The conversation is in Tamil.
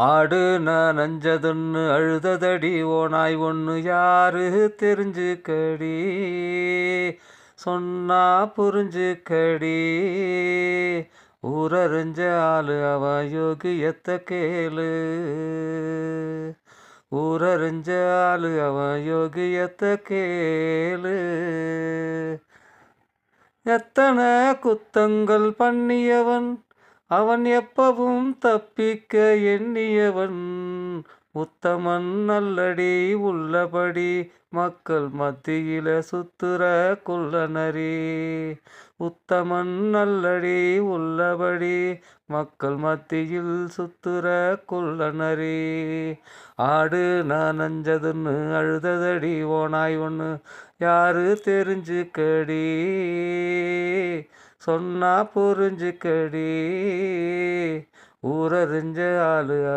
ஆடு நான் நஞ்சதுன்னு அழுததடி ஓனாய் ஒன்று யாரு தெரிஞ்சுக்கடி? சொன்னா புரிஞ்சுக்கடி. ஊரறிஞ்ச ஆளு அவ யோகியத்த கேளு. ஊரறிஞ்ச ஆளு அவ யோகியத்த கேளு. எத்தனை குத்தங்கள் பண்ணியவன்? அவன் எப்பவும் தப்பிக்க எண்ணியவன். உத்தமன் நல்லடி உள்ளபடி மக்கள் மத்தியில சுத்துற குள்ளநரி. உத்தமன் நல்லடி உள்ளபடி மக்கள் மத்தியில் சுத்துற குள்ளநரி. ஆடு நான் நஞ்சதுன்னு அழுததடி ஓனாய் ஒன்று யாரு தெரிஞ்சுக்கடி? சொன்னா புரிஞ்சுக்கடி. ஊரறிஞ்ச ஆளு